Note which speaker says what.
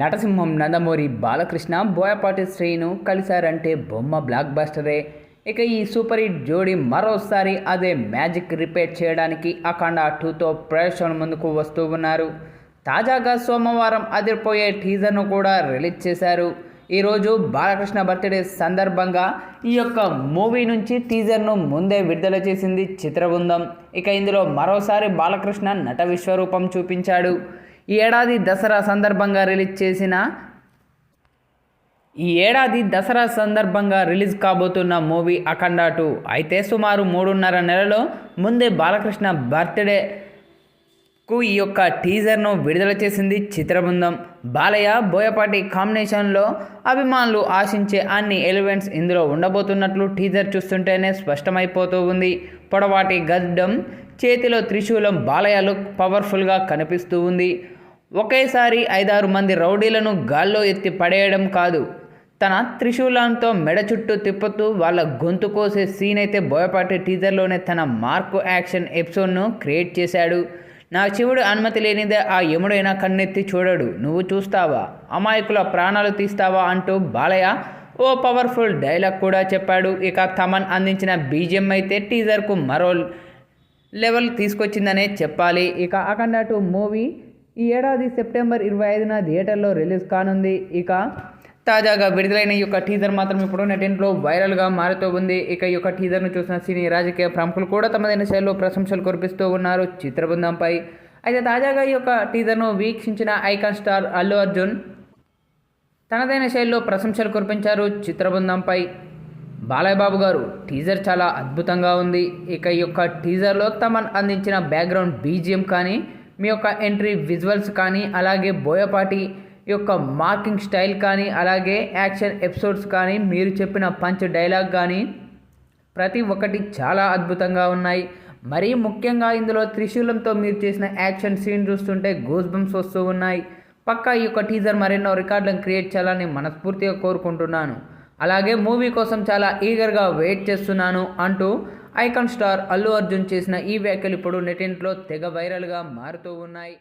Speaker 1: నటసింహం నందమూరి బాలకృష్ణ బోయపాటి శ్రీను కలిశారంటే బొమ్మ బ్లాక్ బస్టరే ఇక ఈ సూపర్ హిట్ జోడీ మరోసారి అదే మ్యాజిక్ రిపేర్ చేయడానికి అఖండ టూతో ప్రేక్షకుల ముందుకు వస్తూ ఉన్నారు. తాజాగా సోమవారం అదిరిపోయే టీజర్ను కూడా రిలీజ్ చేశారు. ఈరోజు బాలకృష్ణ బర్త్డే సందర్భంగా ఈ యొక్క మూవీ నుంచి టీజర్ను ముందే విడుదల చేసింది చిత్రబృందం. ఇక ఇందులో మరోసారి బాలకృష్ణ నట విశ్వరూపం చూపించాడు. ఈ ఏడాది దసరా సందర్భంగా రిలీజ్ చేసిన ఈ ఏడాది దసరా సందర్భంగా రిలీజ్ కాబోతున్న మూవీ అఖండ టూ. అయితే సుమారు మూడున్నర నెలలో ముందే బాలకృష్ణ బర్త్డే కు ఈ యొక్క టీజర్ను విడుదల చేసింది చిత్రబృందం. బాలయ్య బోయపాటి కాంబినేషన్లో అభిమానులు ఆశించే అన్ని ఎలిమెంట్స్ ఇందులో ఉండబోతున్నట్లు టీజర్ చూస్తుంటేనే స్పష్టమైపోతూ ఉంది. పొడవాటి గడ్డం చేతిలో త్రిశూలం బాలయ్య లుక్ పవర్ఫుల్గా కనిపిస్తూ ఉంది. ఒకేసారి ఐదారు మంది రౌడీలను గాల్లో ఎత్తి పడేయడం కాదు. తన త్రిశూలంతో మెడ చుట్టూ తిప్పుతూ వాళ్ళ గొంతు కోసే సీన్ అయితే బోయపాటి టీజర్లోనే తన మార్కు యాక్షన్ ఎపిసోడ్ను క్రియేట్ చేశాడు. నా శివుడు అనుమతి లేనిదే ఆ యముడైనా కన్నెత్తి చూడడు. నువ్వు చూస్తావా? అమాయకుల ప్రాణాలు తీస్తావా అంటూ బాలయ్య ఓ పవర్ఫుల్ డైలాగ్ కూడా చెప్పాడు. ఇక తమన్ అందించిన బీజిఎం అయితే టీజర్కు మరో లెవెల్ తీసుకొచ్చిందనే చెప్పాలి. ఇక అఖండ టూ మూవీ ఈ ఏడాది సెప్టెంబర్ ఇరవై ఐదున థియేటర్లో రిలీజ్ కానుంది. ఇక తాజాగా విడుదలైన ఈ యొక్క టీజర్ మాత్రం ఇప్పుడు నెటింట్లో వైరల్గా మారుతూ ఉంది. ఇక ఈ యొక్క టీజర్ను చూసిన సినీ రాజకీయ ప్రముఖులు కూడా తమదైన శైలిలో ప్రశంసలు కురిపిస్తూ ఉన్నారు చిత్రబృందంపై. అయితే తాజాగా ఈ యొక్క టీజర్ను వీక్షించిన ఐకాన్ స్టార్ అల్లు అర్జున్ తనదైన శైలిలో ప్రశంసలు కురిపించారు చిత్రబృందంపై. బాలయ్యబాబు గారు టీజర్ చాలా అద్భుతంగా ఉంది. ఇక ఈ యొక్క టీజర్లో తమన్ అందించిన బ్యాక్గ్రౌండ్ బీజిఎం కానీ మీ యొక్క ఎంట్రీ విజువల్స్ కానీ అలాగే బోయపాటి యొక్క మార్కింగ్ స్టైల్ కానీ అలాగే యాక్షన్ ఎపిసోడ్స్ కానీ మీరు చెప్పిన పంచ్ డైలాగ్ కానీ ప్రతి ఒక్కటి చాలా అద్భుతంగా ఉన్నాయి. మరీ ముఖ్యంగా ఇందులో త్రిశూలంతో మీరు చేసిన యాక్షన్ సీన్ చూస్తుంటే గూస్ బంప్స్ వస్తూ ఉన్నాయి. పక్కా ఈ యొక్క టీజర్ మరెన్నో రికార్డులను క్రియేట్ చేయాలని మనస్ఫూర్తిగా కోరుకుంటున్నాను. అలాగే మూవీ కోసం చాలా ఈగర్గా వెయిట్ చేస్తున్నాను అంటూ ఐకాన్ స్టార్ అల్లు అర్జున్ చేసిన ఈ వ్యాఖ్యలు ఇప్పుడు నెటింట్లో తెగ వైరల్గా మారుతూ ఉన్నాయి.